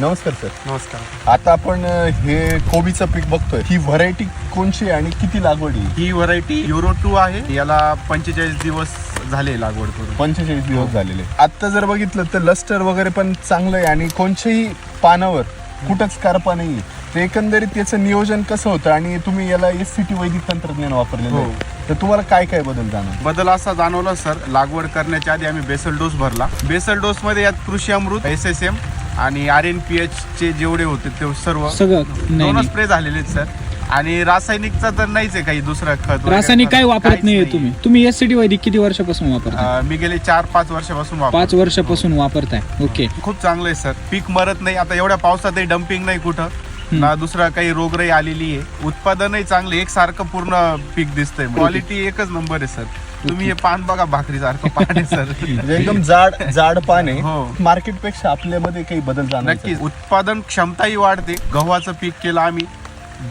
नमस्कार सर. नमस्कार. आता आपण अ, हे कोबीचं पीक बघतोय. ही व्हरायटी कोणची आणि किती लागवड आहे? ही व्हरायटी युरो टू आहे. याला पंचेचाळीस दिवस झाले लागवड करून. पंचेचाळीस दिवस झालेले आता जर बघितलं तर लस्टर वगैरे पण चांगलं आहे आणि कोणत्याही पानावर कुठंच कारपा नाही. तर एकंदरीत त्याचं नियोजन कसं होतं आणि तुम्ही याला एस सी टी वैदिक तंत्रज्ञान वापरलेलं हो. आहे तर तुम्हाला काय काय बदल जाणार बदल असा जाणवला सर. लागवड करण्याच्या आधी आम्ही बेसल डोस भरला. बेसल डोस मध्ये यात कृषी अमृत एस एस एम आणि आर एन पी एच चे जेवढे होते ते सर्व सगळं. नाही नाही. स्प्रे झालेले आहेत सर आणि रासायनिकचा तर नाहीच आहे काही दुसरा खत वगैरे. रासायनिक काय वापरत काहीच नाहीये नाही. तुम्ही. तुम्ही एस सी वैदिक किती वर्षापासून वापरता अं, मी गेले चार पाच वर्षापासून वापर पाच वर्षापासून वापरताय. ओके खूप चांगलं आहे सर पीक मरत नाही. आता एवढ्या पावसातही डम्पिंग नाही कुठं. ना दुसरा काही रोगराई आलेली आहे. उत्पादनही चांगले एक सारखं पूर्ण पीक दिसतंय. क्वालिटी एकच नंबर आहे सर तुम्ही हे पान बघा भाकरी सारखं पान आहे सर. म्हणजे एकदम जाड जाड पान आहे. हो. मार्केटपेक्षा आपल्यामध्ये काही बदल जाणार नक्कीच. उत्पादन क्षमताही वाढते. गव्हाचं पीक केलं आम्ही.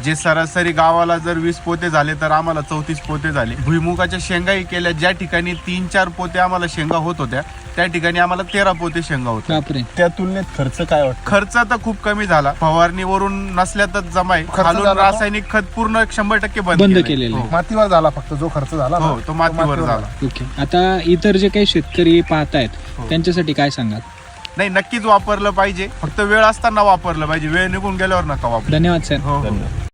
जे सरासरी गावाला जर वीस पोते झाले तर आम्हाला चौतीस पोते झाले. भुईमुगाच्या शेंगाही केल्या. ज्या ठिकाणी तीन चार पोते आम्हाला शेंगा होत होत्या त्या ठिकाणी आम्हाला तेरा पोते शेंगा होत्या. बापरे. त्या तुलनेत खर्च काय वाटतं? खर्च तर खूप कमी झाला. फवारणीवरून नसल्यातच जमाय खर्च खालून झाला का? रासायनिक खत पूर्ण शंभर टक्के बंद. केलेलं आहे. हो. मातीवर झाला फक्त जो खर्च झाला ना, हो तो मातीवर झाला. ओके. आता इतर जे काही शेतकरी पाहतायत हो. त्यांच्यासाठी काय सांगाल? नाही नक्कीच वापरलं पाहिजे. फक्त वेळ असताना वापरलं पाहिजे. वेळ निघून गेल्यावर नका वापर. धन्यवाद सर. हो हो. धन्यवाद.